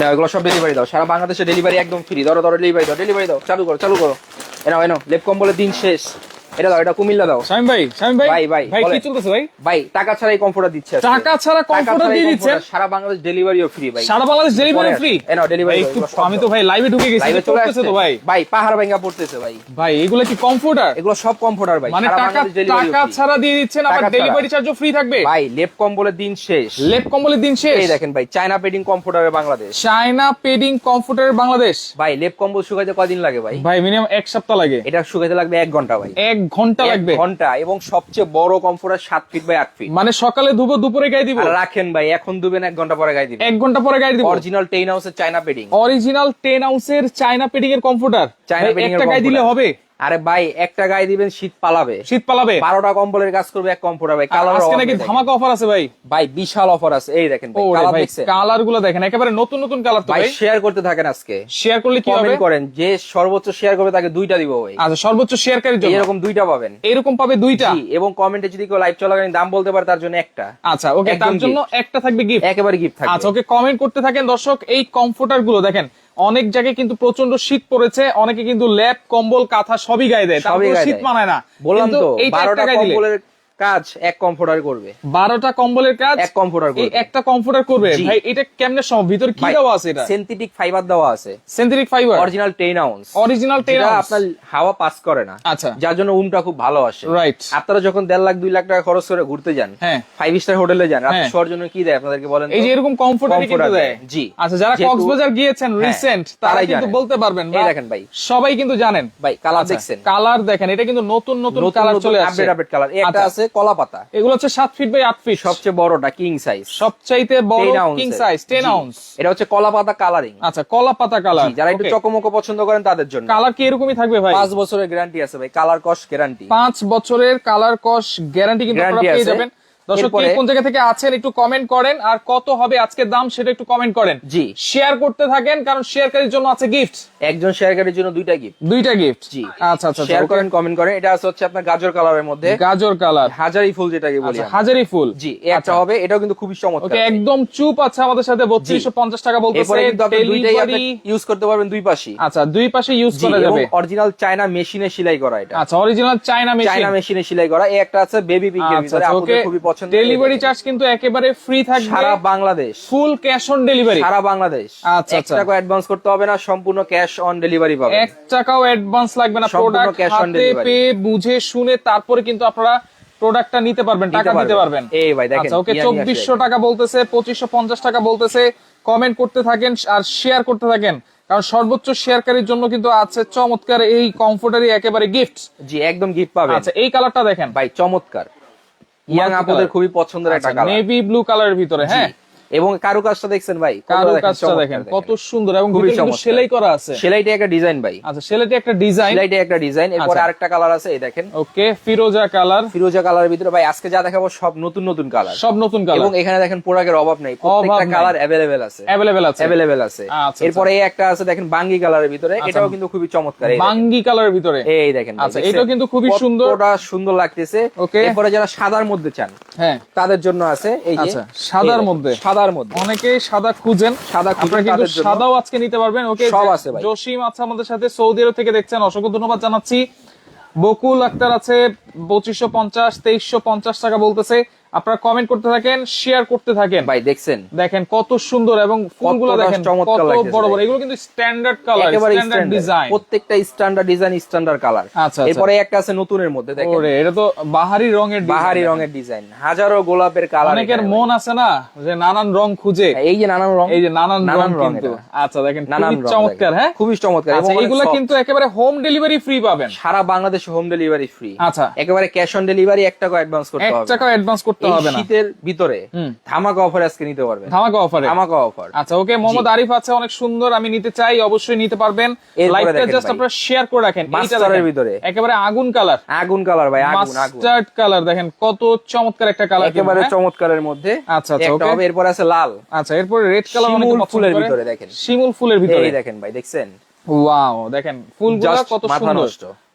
না, এগুলো সব ডেলিভারি দাও। সারা বাংলাদেশে ডেলিভারি একদম ফ্রি ধরো ধরো ডেলিভারি দাও। ডেলিভারি দাও। চালু করো চালু করো। এনাও এনো লেপ কম্বলের দিন শেষ। এটা দাও এটা কুমিল্লা দাও। শামিম ভাই শামিম ভাই ভাই, ভাই, ভাই কি চলতেছে ভাই? ভাই টাকা ছাড়াই কমফোর্টার দিচ্ছে টাকা ছাড়া কমফোর্টার দিয়ে comforter, সারা বাংলাদেশ ডেলিভারিও ফ্রি ভাই। সারা বাংলাদেশ ডেলিভারি ফ্রি সব আমি তো ভাই লাইভে ঢুকে গেছি লাইভে চলে আসছে তো ভাই? ভাই পাহাড় ভাঙ্গা পড়তেছে ভাই। ভাই এগুলো কি কমফোর্টার এগুলো সব কমফোর্টার ভাই। মানে টাকা টাকা ছাড়া দিয়ে দিচ্ছেন আবার ডেলিভারি চার্জও ফ্রি থাকবে? ভাই লেপ কম্বলের দিন শেষ। লেপ কম্বলের দিন শেষ? এই দেখেন ভাই China padding কমফোর্টারে Bangladesh. China padding comforter Bangladesh? ভাই লেপ কম্বল শুকাইতে কদিন লাগে ভাই? ভাই মিনিমাম এক সপ্তাহ লাগে। এটা শুকাইতে লাগবে এক ঘণ্টা ভাই। এক ঘণ্টা লাগবে। ঘণ্টা এবং সবচেয়ে বড় কমফোর্টার সাত ফিট বাই আট ফিট মানে সকালে ধুবো দুপুরে গায়ে দিব। রাখেন ভাই এখন দুবেন এক ঘণ্টা পরে গায়ে দিবেন এক ঘণ্টা পরে গায়ে দিব। অরিজিনাল টেন হাউসের চায়না পেডিং অরিজিনাল টেন হাউসের চায়না পেডিং এর কমফোর্টার চায়না পেডিং একটা গায়ে দিলে হবে। আরে ভাই একটা গায়ে দিবেন শীত পালাবে। শীত পালাবে? বারোটা কম্বলের কাজ করবে এক ভাই কালার আজকে নাকি ধামাকা অফার আছে ভাই? ভাই বিশাল অফার আছে। এই দেখেন ভাই কালারগুলো দেখেন একেবারে নতুন নতুন কালার তো ভাই শেয়ার করতে থাকেন আজকে। শেয়ার করলে কি হবে? করেন যে সর্বোচ্চ শেয়ার করবে তাকে দুইটা দিব ভাই। আচ্ছা সর্বোচ্চ শেয়ারকারীর জন্য? এরকম দুইটা পাবেন। এরকম পাবে দুইটা? এবং কমেন্টে যদি কেউ লাইভ চলাকালীন দাম বলতে পারে তার জন্য একটা। আচ্ছা ওকে তার জন্য একটা থাকবে গিফট একেবারে গিফট থাকবে। আচ্ছা ওকে কমেন্ট করতে থাকেন দর্শক এই কমফোর্টারগুলো দেখেন। অনেক জায়গায় কিন্তু প্রচণ্ড শীত পড়েছে অনেকে কিন্তু ল্যাপ কম্বল কাঁথা সবই গায়ে দেয়। তারপরে শীত মানায় না। বললাম তো এই বারোটা কম্বলের কাজ এক কমফোর্টার করবে। বারোটা কম্বলের কাজ এক কমফোর্টার করবে। একটা কমফোর্টার করবে। ভাই এটা কেমনে সম্ভব? ভিতর কি দেওয়া আছে এটা? সিনথেটিক ফাইবার দেওয়া আছে। Synthetic fibre original ten ounce original ten যেটা আপনার হাওয়া পাস করে না। আচ্ছা। যার জন্য উমটা খুব ভালো আসে। রাইট আপনারা যখন দেড় লাখ দুই লাখ টাকা খরচ করে ঘুরতে যান হ্যাঁ। ফাইভ স্টার হোটেলে যান রাতে হ্যাঁ। শোয়ার জন্য কি দেয় আপনাদেরকে বলেন এই যে এরকম কমফোর্টারই কিন্তু দেয়। জি। আচ্ছা যারা কক্সবাজার গিয়েছেন হ্যাঁ, রিসেন্ট তারা তারাই কিন্তু বলতে পারবেন এই দেখেন ভাই। সবাই কিন্তু জানেন। ভাই কালার দেখছেন। কালার দেখেন এটা কিন্তু নতুন নতুন নতুন কালার চলে আসছে। আপডেট আপডেট কালার একটা আচ্ছা। আছে কলা পাতা। এগুলো হচ্ছে সাত ফিট বাই আট ফিট সবচেয়ে বড়টা কিং সাইজ সবচাইতে বড় 10 কিং সাইজ টেন আউন্স এটা হচ্ছে কলা পাতা কালারিং আচ্ছা কলা পাতা কালার যারা একটু চকমকো পছন্দ করেন তাদের জন্য। কালার কি এরকমই থাকবে ভাই? পাঁচ বছরের গ্যারান্টি আছে ভাই কালার কস গ্যারান্টি পাঁচ বছরের কালার কস গ্যারান্টি কিন্তু আপনারা পেয়ে আছে। যাবেন। দর্শক কোন জায়গা থেকে আছেন একটু কমেন্ট করেন আর কত হবে আজকের দাম সেটা একটু কমেন্ট করেন। জি। শেয়ার করতে থাকেন কারণ শেয়ারকারীর জন্য আছে গিফট একজন শেয়ারকারীর জন্য দুইটা গিফট দুইটা গিফট জি। আচ্ছা আচ্ছা শেয়ার করেন কমেন্ট করেন এটা আছে হচ্ছে আপনার গাজর কালারের মধ্যে। গাজর কালার হাজারি ফুল যেটাকে বলি আচ্ছা হাজারি ফুল। জি একটা হবে এটাও কিন্তু খুবই চমৎকার। ওকে একদম চুপ আছে আমাদের সাথে বত্রিশশো পঞ্চাশ টাকা বলতেছে এরপরে কিন্তু আপনি দুইটাই আপনি ডেলিভারি ইউজ করতে পারবেন দুই পাশে আচ্ছা দুই পাশে ইউজ করা যাবে। অরিজিনাল চায়না মেশিনে সেলাই করা এটা। আচ্ছা অরিজিনাল চায়না মেশিন চায়না মেশিনে সেলাই করা এই একটা আছে বেবি পিঙ্কের আচ্ছা ভিতরে আপনাদের খুবই পছন্দ ডেলিভারি চার্জ কিন্তু একেবারে ফ্রি থাকবে। সারা Bangladesh. Full cash on delivery সারা বাংলাদেশ। আচ্ছা, আচ্ছা। টাকা অ্যাডভান্স করতে হবে না সম্পূর্ণ ক্যাশ অন ডেলিভারি পাবেন। এক টাকাও অ্যাডভান্স লাগবে না। প্রোডাক্ট হাতে পেয়ে বুঝে শুনে তারপরে কিন্তু আপনারা প্রোডাক্টটা নিতে পারবেন টাকা দিতে পারবেন। এই ভাই দেখেন আচ্ছা ওকে ইয়ানি আসে। চব্বিশশো টাকা বলতেছে পঁচিশশো পঞ্চাশ টাকা বলতেছে। কমেন্ট করতে থাকেন আর শেয়ার করতে থাকেন। কারণ সর্বোচ্চ শেয়ারকারীর জন্য কিন্তু আছে চমৎকার এই কমফোর্টারই একেবারে গিফট জি একদম গিফট পাবেন। আচ্ছা এই কালারটা দেখেন। ভাই চমৎকার। ইয়াং আপুদের খুবই পছন্দের একটা কালার নেভি ব্লু কালারের ভিতরে হ্যাঁ? এবং কারু কাজটা দেখছেন ভাই কতটা কারও দেখেন, কাজটা দেখেন কত সুন্দর এবং খুবই চমৎকার। সেলাই করা আছে। সেলাইটা একটা ডিজাইন ভাই। আচ্ছা সেলাইটি একটা ডিজাইন। সেলাইটা একটা ডিজাইন এরপরে আচ্ছা। আরেকটা কালার আছে এই দেখেন। ওকে ফিরোজা কালার। ফিরোজা কালারের ভিতরে ভাই আজকে যা দেখাবো সব নতুন নতুন কালার। সব নতুন কালার। এবং এখানে দেখেন প্রোডাক্টের অভাব নেই প্রত্যেকটা কালার অ্যাভেলেবেল আছে। অ্যাভেলেবেল আছে। অ্যাভেলেবেল আছে। আচ্ছা, এরপরে এই একটা আছে দেখেন বাঙ্গি কালারের ভিতরে। এটাও কিন্তু খুবই চমৎকার। বাঙ্গি কালারের ভিতরে। এই দেখেন আচ্ছা, এটাও কিন্তু খুবই সুন্দর। কতটা সুন্দর লাগতেছে। Okay. এরপরে যারা সাদার মধ্যে চান হ্যাঁ। তাদের জন্য আছে এই যে আচ্ছা, সাদার মধ্যে। সাদার মধ্যে। অনেকেই সাদা খুঁজেন সাদা খুঁজেন আপনারা কিন্তু সাদাও আজকে নিতে পারবেন। ওকে সব আছে ভাই। জসিম আছে আমাদের সাথে সৌদি আরব থেকে দেখছেন। অসংখ্য ধন্যবাদ জানাচ্ছি। বকুল আক্তার আছে পঁচিশশো পঞ্চাশ তেইশশো পঞ্চাশ টাকা বলতেছে। আপনারা কমেন্ট করতে থাকেন শেয়ার করতে থাকেন। ভাই দেখছেন? দেখেন কত সুন্দর এবং ফুলগুলো দেখেন কত বড় বড়। এগুলো কিন্তু স্ট্যান্ডার্ড কালার স্ট্যান্ডার্ড ডিজাইন প্রত্যেকটা স্ট্যান্ডার্ড ডিজাইন স্ট্যান্ডার্ড কালার আচ্ছা। এরপরে একটা আছে নতুনের মধ্যে দেখেন। ওরে এটা তো বাহারি রঙের বাহারি রঙের ডিজাইন হাজারো গোলাপের কালার অনেকের মন আছে না যে নানান রং খুঁজে। এই যে নানান রং এই যে নানান রং কিন্তু। আচ্ছা দেখেন নানান রং চমৎকার হ্যাঁ? খুবই চমৎকার। আচ্ছা soft। কিন্তু একেবারে হোম ডেলিভারি ফ্রি পাবেন। সারা বাংলাদেশে হোম ডেলিভারি ফ্রি আচ্ছা। একেবারে ক্যাশ অন ডেলিভারি এক টাকা অ্যাডভান্স করতে এক হবে। টাকা অ্যাডভান্স করতে এই হবে না। শীতের ভিতরে। ধামাকা অফার আজকে নিতে পারবেন ধামাকা অফারে ধামাকা অফার আচ্ছা ওকে মোহাম্মদ আরিফ আছে অনেক সুন্দর আমি নিতে চাই অবশ্যই নিতে পারবেন। লাইভটা জাস্ট। আপনারা শেয়ার করে রাখেন এইটা মাস্টারের দেখেন। ভিতরে। একেবারে আগুন কালার আগুন কালার ভাই আগুন আগুন। মাস্টার্ড কালার দেখেন কত চমৎকার একটা কালার একেবারে চমৎকারের মধ্যে আচ্ছা, আচ্ছা. হবে এরপর আছে লাল। আচ্ছা এরপরে রেড কালার অনেক ফুলের ভিতরে দেখেন। শিমুল ফুলের ভিতরে। এই দেখেন ভাই দেখছেন? ওয়াও দেখেন ফুলগুলো কত সুন্দর।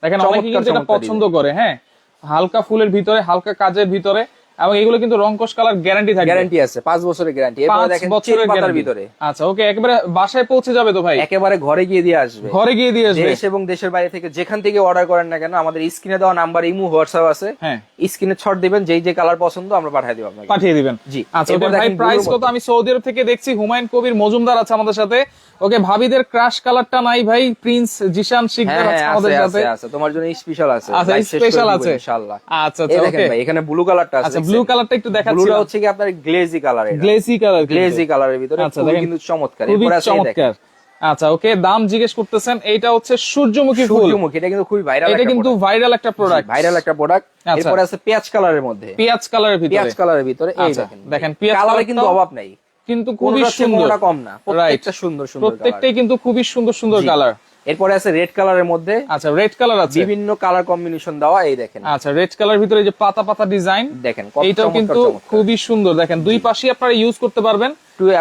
দেখেন অনেকে কিন্তু এটা পছন্দ করে হ্যাঁ? হালকা ফুলের ভিতরে হালকা কাজের ভিতরে এবং এগুলো কিন্তু কালার গ্যারান্টি থাকে গ্যারান্টি আছে বছরের গ্যারান্টি এরপরে দেখেন বছরের ভিতরে। আচ্ছা ওকে একেবারে বাসায় পৌঁছে যাবে তো ভাই? একেবারে ঘরে গিয়ে দিয়ে আসবে। ঘরে গিয়ে দিয়ে আসবে। দেশ এবং দেশের বাইরে থেকে যেখান থেকে অর্ডার করেন না কেন আমাদের স্ক্রিনে দেওয়া নাম্বার ইমু হোয়াটসঅ্যাপ আছে। হ্যাঁ। স্ক্রিনে ছট দিবেন যেই যে কালার পছন্দ আমরা পাঠিয়ে দিব আপনাকে। পাঠিয়ে দিবেন। জি। আচ্ছা ওকে ভাই প্রাইস কত? আমি সৌদি আরব থেকে দেখছি হুমায়ুন কবির মজুমদার আছে আমাদের সাথে। ওকে ভাবিদের ক্রাশ কালারটা নাই ভাই প্রিন্স জিশান হ্যাঁ শিকদার আছে হ্যাঁ আমাদের সাথে। আছে তোমার জন্য স্পেশাল আছে। আচ্ছা, special দিব আছে। ইনশাআল্লাহ। আচ্ছা আচ্ছা ওকে ভাই এখানে ব্লু কালারটা আছে। আচ্ছা ব্লু কালারটা একটু দেখাচ্ছি ব্লুটা হচ্ছে কি আপনার গ্লেজি কালার এটা গ্লেসি কালার গ্লেজি কালারের ভিতরে আচ্ছা। কিন্তু চমৎকার। খুবই চমৎকার। আচ্ছা ওকে দাম জিজ্ঞেস করতেছেন এইটা হচ্ছে সূর্যমুখী ফুল। সূর্যমুখী এটা কিন্তু খুবই ভাইরাল এটা কিন্তু ভাইরাল একটা প্রোডাক্ট ভাইরাল একটা প্রোডাক্ট আচ্ছা। এরপর আছে পেঁয়াজ কালারের মধ্যে। পেঁয়াজ কালারের ভিতরে। পেঁয়াজ কালারের ভিতরে এই আচ্ছা, দেখেন। দেখেন, পেঁয়াজ কালারে কিন্তু অভাব নাই। কিন্তু খুবই সুন্দর। কম না। প্রত্যেকটা সুন্দর সুন্দর প্রত্যেকটাই কিন্তু খুবই সুন্দর সুন্দর কালার এরপরে আছে রেড কালারের মধ্যে আচ্ছা রেড কালার আছে। বিভিন্ন কালার কম্বিনেশন দেওয়া এই দেখেন। আচ্ছা রেড কালার ভিতরে এই যে পাতা পাতা ডিজাইন দেখেন কত এইটাও কিন্তু খুবই সুন্দর। দেখেন দুই পাশেই আপনারা ইউজ করতে পারবেন।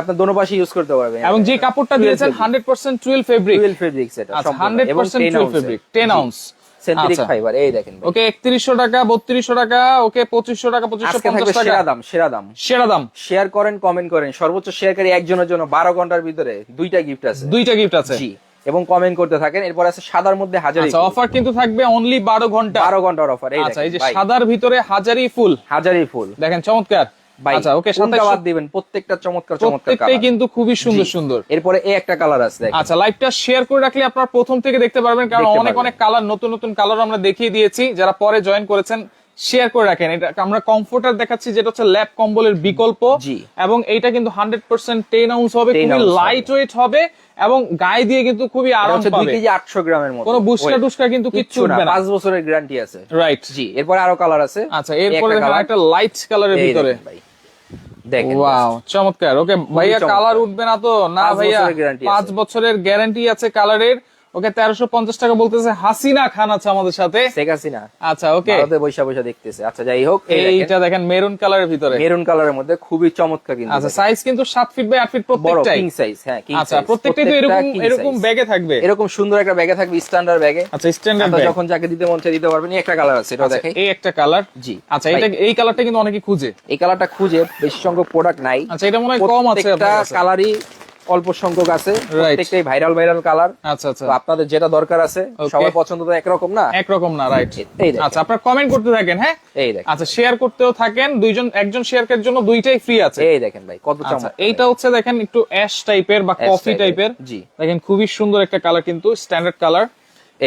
আপনার দোনো পাশে ইউজ করতে পারবেন। এবং যে কাপড়টা দিয়েছেন hundred percent twelve fabric 12 fabrics এটা আচ্ছা সম্পূর্ণ। হান্ড্রেড এবং percent 10 twelve fabric ten ounce synthetic. Fibre এই দেখেন ওকে একত্রিশশো টাকা বত্রিশশো টাকা ওকে পঁচিশশো টাকা সেরা দাম সেরা দাম সেরা দাম। শেয়ার করেন কমেন্ট করেন। সর্বোচ্চ শেয়ারকারী একজনের জন্য বারো ঘণ্টার ভিতরে দুইটা গিফট আছে। দুইটা গিফট আছে। জি। এবং কমেন্ট করতে থাকেন। এরপর আছে সাদার মধ্যে হাজারি আচ্ছা অফার কিন্তু থাকবে অনলি বারো ঘণ্টা। বারো ঘণ্টার অফার এই আচ্ছা এই যে সাদার ভিতরে হাজারি ফুল। হাজারি ফুল। দেখেন চমৎকার। আচ্ছা ওকে বাদ দিবেন? প্রত্যেকটা চমৎকার চমৎকার প্রত্যেকটাই কিন্তু খুবই সুন্দর সুন্দর। এরপরে এই একটা কালার আছে দেখেন। আচ্ছা লাইভটা শেয়ার করে রাখলে আপনারা প্রথম থেকে দেখতে পারবেন কারণ অনেক অনেক কালার নতুন নতুন কালার আমরা দেখিয়ে দিয়েছি। যারা পরে জয়েন করেছেন শেয়ার করে রাখেন। এটা আমরা কমফোর্টার দেখাচ্ছি যেটা হচ্ছে ল্যাব কম্বলের বিকল্প। এবং এইটা কিন্তু হান্ড্রেড পার্সেন্ট টেন আউন্স হবে খুবই লাইট ওয়েট হবে এবং গায়ে দিয়ে কিন্তু খুবই আরাম হচ্ছে দুই পাবে। কেজি আটশো গ্রামের মতো। কোনো বুস্কা Weight। টুস্কা কিন্তু কিচ্ছু না। পাঁচ বছরের গ্যারান্টি আছে। রাইট জি এরপরে আরও কালার আছে। আচ্ছা এরপরে একটা লাইট কালারের ভিতরে। দেখেন ওয়াও চমৎকার। ওকে ভাইয়া কালার উঠবে না তো? না ভাইয়া পাঁচ বছরের গ্যারান্টি আছে কালারের ওকে তেরোশো পঞ্চাশ টাকা বলতেছে হাসিনা খান আছে আমাদের সাথে। শেখ হাসিনা। আচ্ছা ওকে। ভারতে বৈশা বৈশা দেখতেছে। আচ্ছা যাই হোক এইটা দেখেন মেরুন কালারের ভিতরে। মেরুন কালারের মধ্যে খুবই চমৎকার কিন্তু আচ্ছা সাইজ কিন্তু সাত ফিট বাই আট ফিট প্রত্যেকটাই। কিং সাইজ হ্যাঁ king আচ্ছা প্রত্যেকটাই তো এরকম এরকম ব্যাগে থাকবে। এরকম সুন্দর একটা ব্যাগে থাকবে স্ট্যান্ডার্ড ব্যাগে আচ্ছা স্ট্যান্ডার্ড ব্যাগ যখন যাকে দিতে মন চায় দিতে পারবেন এই একটা কালার আছে এটা দেখে এই একটা কালার জি। আচ্ছা এটা এই কালারটা কিন্তু অনেকে খুঁজে। এই কালারটা খুঁজে বেশি সংখ্যক প্রোডাক্ট নাই। আচ্ছা এটা মনে হয় কম আছে কাছে। কালারই অল্প সংখ্যক আছে প্রত্যেকটাই ভাইরাল ভাইরাল কালার আচ্ছা আচ্ছা। তো আপনাদের যেটা দরকার আছে সবার পছন্দ তো একরকম না? একরকম না রাইট। আচ্ছা আপনারা কমেন্ট করতে থাকেন হ্যাঁ? এই দেখেন। আচ্ছা শেয়ার করতেও থাকেন দুইজন একজন শেয়ারকের জন্য দুইটাই ফ্রি আছে। এই দেখেন ভাই কত আচ্ছা চমৎকার। এইটা হচ্ছে দেখেন একটু অ্যাশ টাইপের বা কফি টাইপের জি। দেখেন খুবই সুন্দর একটা কালার কিন্তু স্ট্যান্ডার্ড কালার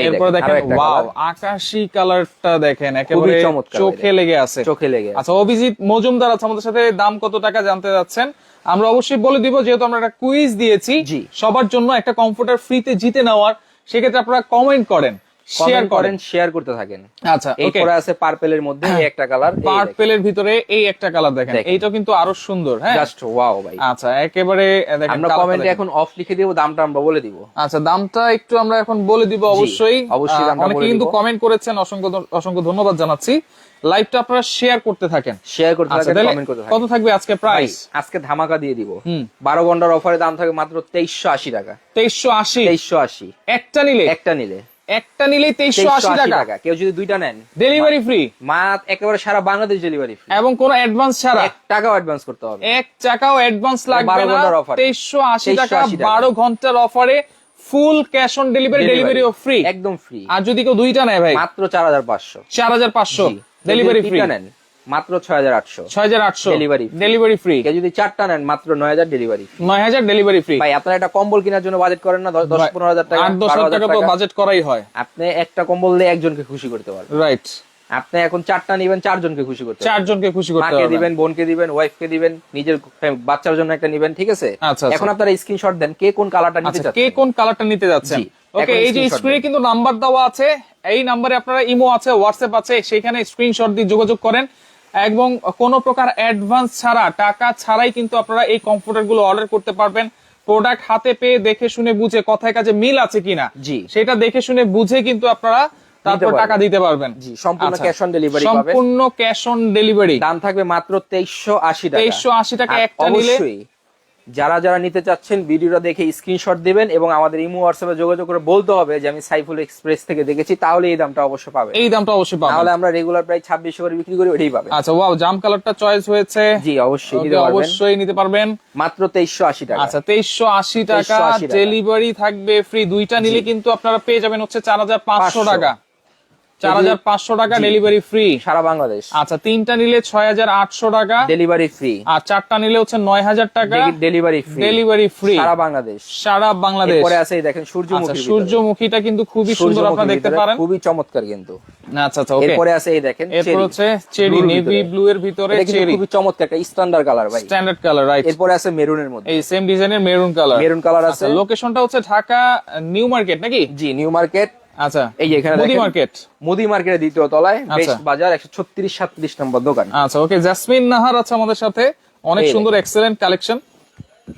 এরপরে দেখেন, ওয়াও। আকাশি কালারটা দেখেন একেবারে চোখে লেগে আছে। চোখে লেগে আচ্ছা অভিজিৎ মজুমদার আছে আমাদের সাথে দাম কত টাকা জানতে যাচ্ছেন? আমরা অবশ্যই বলে দিব যেহেতু আমরা একটা কুইজ দিয়েছি। সবার জন্য একটা কম্পিউটার ফ্রিতে জিতে নেওয়ার সেক্ষেত্রে আপনারা কমেন্ট করেন। শেয়ার করেন শেয়ার করতে থাকেন। আচ্ছা এরপরে আছে পার্পেলের মধ্যে এই একটা কালার পার্পেলের ভিতরে এই একটা কালার দেখেন। এইটাও কিন্তু আরও সুন্দর হ্যাঁ? জাস্ট ওয়াও ভাই। আচ্ছা একেবারে দেখেন আমরা কমেন্টে এখন অফ লিখে দিব দামটা আমরা বলে দিব। আচ্ছা দামটা একটু আমরা এখন বলে দিব অবশ্যই। অবশ্যই অনেকে কিন্তু কমেন্ট করেছেন অসংখ্য অসংখ্য ধন্যবাদ জানাচ্ছি। লাইভটা আপনারা শেয়ার করতে থাকেন। শেয়ার করতে আচ্ছা থাকেন কমেন্ট করতে কত থাকবে আজকে প্রাইস আজকে ধামাকা দিয়ে দিব। হুম। বারো ঘণ্টার অফারে দাম থাকবে মাত্র তেইশশো আশি টাকা। তেইশশো আশি? তেইশশো আশি। একটা নিলে? একটা নিলে। একটা নিলেই তেইশশো আশি টাকা। কেউ যদি দুইটা নেন ডেলিভারি ফ্রি মা একেবারে সারা বাংলাদেশ ডেলিভারি ফ্রি এবং কোনো অ্যাডভান্স ছাড়া। এক টাকাও অ্যাডভান্স করতে হবে। এক টাকাও অ্যাডভান্স লাগবে বারো না। তেইশশো আশি টাকা টাকা। বারো ঘণ্টার অফারে full cash on delivery delivery O free একদম ফ্রি আর যদি কেউ দুইটা নেয় ভাই? মাত্র চার হাজার পাঁচশো। চার হাজার পাঁচশো। ডেলিভারি ফ্রি নেন মাত্র ছয় হাজার আটশো। ছয় হাজার আটশো free। ডেলিভারি ফ্রি যদি চারটা নেন মাত্র নয় হাজার ডেলিভারি নয় হাজার ডেলিভারি ফ্রি ভাই আপনারা একটা কম্বল কেনার জন্য বাজেট করেন না দশ- পনেরো হাজার টাকা আট দশ হাজার টাকা। বাজেট করাই হয়। আপনি একটা কম্বল দিয়ে একজনকে খুশি করতে পারবেন। রাইট আপনি এখন চারটা নিবেন চারজনকে খুশি করতে চারজনকে খুশি করতে মাকে দিবেন বোনকে দিবেন ওয়াইফকে দিবেন নিজের বাচ্চার জন্য একটা নিবেন ঠিক আছে? আচ্ছা, আচ্ছা। এখন আপনারা স্ক্রিনশট দেন কে কোন কালারটা নিতে আচ্ছা কে চাচ্ছেন কোন কালারটা নিতে যাচ্ছেন? ওকে এই যে স্ক্রিনে কিন্তু নাম্বার দেওয়া আছে এই নাম্বারে আপনারা ইমো আছে হোয়াটসঅ্যাপ আছে সেখানে স্ক্রিনশট দিয়ে যোগাযোগ করেন। এবং কোনো প্রকার অ্যাডভান্স ছাড়া টাকা ছাড়াই কিন্তু আপনারা এই কম্পিউটারগুলো অর্ডার করতে পারবেন। প্রোডাক্ট হাতে পেয়ে দেখে শুনে বুঝে কথায় কাজে মিল আছে কিনা জি। সেটা দেখে শুনে বুঝে কিন্তু আপনারা তারপর টাকা দিতে পারবেন। জি, সম্পূর্ণ ক্যাশ অন ডেলিভারি সম্পূর্ণ ক্যাশ অন ডেলিভারি দাম থাকবে মাত্র তেইশশো আশি টাকা। 2380 টাকা একটা নিলে যারা যারা নিতে চাচ্ছেন ভিডিওটা দেখে স্ক্রিনশট দিবেন এবং আমাদের ইমো হোয়াটসঅ্যাপে যোগাযোগ করে বলতে হবে যে আমি সাইফুল এক্সপ্রেস থেকে দেখেছি তাহলে এই দামটা অবশ্যই পাবে এই দামটা অবশ্যই পাবেন। তাহলে আমরা রেগুলার প্রায় ছাব্বিশশো করে বিক্রি করি ওটাই পাবে আচ্ছা ওয়াও জাম কালারটা চয়েস হয়েছে। জি অবশ্যই নিতে পারবেন। অবশ্যই নিতে পারবেন। মাত্র তেইশশো আশি টাকা। আচ্ছা তেইশশো আশি টাকা 2380 টাকা। ডেলিভারি থাকবে ফ্রি দুইটা নিলে কিন্তু আপনারা পেয়ে যাবেন হচ্ছে চার হাজার পাঁচশো। টাকা। চার হাজার পাঁচশো টাকা ডেলিভারি ফ্রি সারা বাংলাদেশ। আচ্ছা তিনটা নিলে ছয় হাজার আটশো টাকা। ডেলিভারি ফ্রি আর চারটা নিলে হচ্ছে টাকা। ডেলিভারি ফ্রি ডেলিভারি ফ্রি সারা বাংলাদেশ। সারা বাংলাদেশ। এরপরে আছে দেখেন আচ্ছা সূর্যমুখী সূর্যমুখীটা কিন্তু খুবই সুন্দর আপনারা দেখতে পারেন। খুবই চমৎকার কিন্তু। আচ্ছা আচ্ছা ওকে। এরপরে আছে এই দেখেন এরপর হচ্ছে চেরি নেভি ব্লু এর ভিতরে চেরি। খুবই চমৎকার একটা স্ট্যান্ডার্ড কালার ভাই। স্ট্যান্ডার্ড কালার রাইট এরপরে আছে মেরুনের মধ্যে। এই সেম ডিজাইনের মেরুন কালার মেরুন কালার আছে। লোকেশনটা হচ্ছে ঢাকা নিউ মার্কেট নাকি? জি নিউ মার্কেট আচ্ছা এই যে এখানে মুদি মার্কেট। মুদি মার্কেটের দ্বিতীয় তলায় আচ্ছা। বেস্ট বাজার একশো ছত্রিশ সাতত্রিশ নম্বর দোকান। আচ্ছা ওকে জাসমিন নাহার আছে আমাদের সাথে। অনেক সুন্দর এক্সেলেন্ট কালেকশন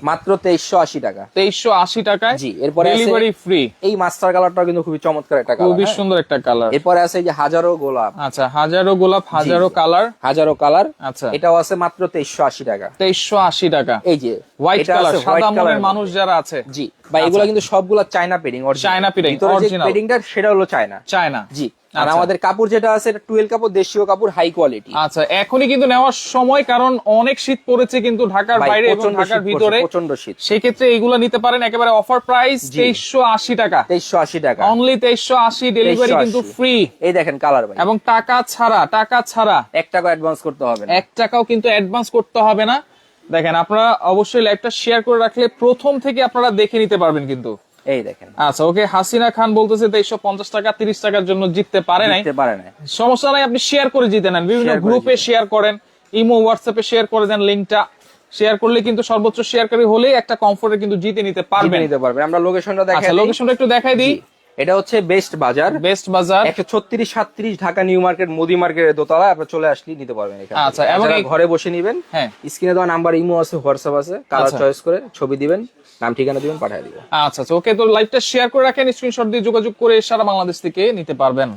মাত্র তেইশশো আশি টাকা। তেইশশো আশি টাকা জি, এরপরে ডেলিভারি ফ্রি এই মাস্টার কালারটা কিন্তু খুবই চমৎকার একটা কালার খুবই সুন্দর একটা কালার এরপরে আছে যে হাজারো গোলাপ। আচ্ছা হাজারো গোলাপ হাজারো কালার হাজারো কালার আচ্ছা। এটাও আছে মাত্র তেইশশো আশি টাকা। তেইশশো আশি টাকা। এই যে হোয়াইট কালার সাদা মনের মানুষ যারা আছে। জি বা এগুলো কিন্তু সবগুলা চায়না পেডিং চায়না ভিতরে যে পেডিংটা সেটা হলো চায়না চায়না জি আর আচ্ছা। আমাদের কাপড় যেটা আছে এটা টুয়েল কাপড় দেশীয় কাপড় হাই কোয়ালিটি আচ্ছা এখনই কিন্তু নেওয়ার সময় কারণ অনেক শীত পড়েছে কিন্তু ঢাকার বাইরে এবং ঢাকার ভিতরে। প্রচণ্ড শীত। সেই ক্ষেত্রে এইগুলো নিতে পারেন একেবারে অফার প্রাইস জি। তেইশশো আশি টাকা। তেইশশো আশি টাকা। অনলি তেইশশো আশি ডেলিভারি কিন্তু ফ্রি এই দেখেন কালার ভাই। এবং টাকা ছাড়া টাকা ছাড়া। এক টাকা অ্যাডভান্স করতে হবে না। এক টাকাও কিন্তু অ্যাডভান্স করতে হবে না। দেখেন আপনারা অবশ্যই লাইভটা শেয়ার করে রাখলে প্রথম থেকে আপনারা দেখে নিতে পারবেন কিন্তু। এই দেখেন। আচ্ছা ওকে হাসিনা খান বলতেছে তেইশশো পঞ্চাশ টাকা তিরিশ টাকার জন্য জিততে পারে নাই। পারে নাই। সমস্যা নাই আপনি শেয়ার করে জিতে নেন। বিভিন্ন গ্রুপে শেয়ার করেন ইমো হোয়াটসঅ্যাপে শেয়ার করে দেন লিঙ্কটা শেয়ার করলে কিন্তু সর্বোচ্চ শেয়ারকারী হলেই একটা কমফোর্টে কিন্তু জিতে নিতে পারবে পারবেন। নিতে পারবে আমরা লোকেশনটা আচ্ছা দেখাই। লোকেশনটা একটু দেখাই দিই। এটা হচ্ছে বেস্ট বাজার বেস্ট বাজার একশো ছত্রিশ সাত্রিশ ঢাকা নিউ মার্কেট মোদি মার্কেটের দোতলা আপনার চলে আসলে নিতে পারবেন এখানে আচ্ছা। এবং ঘরে বসে নিবেন হ্যাঁ। স্ক্রিনে দেওয়া নাম্বার ইমো আছে হোয়াটসঅ্যাপ আছে কালার আচ্ছা। চয়েস করে ছবি দিবেন নাম ঠিকানা দিবেন পাঠিয়ে দিবেন। আচ্ছা আচ্ছা ওকে তো লাইভটা শেয়ার করে রাখেন স্ক্রিনশট দিয়ে যোগাযোগ করে সারা বাংলাদেশ থেকে নিতে পারবেন।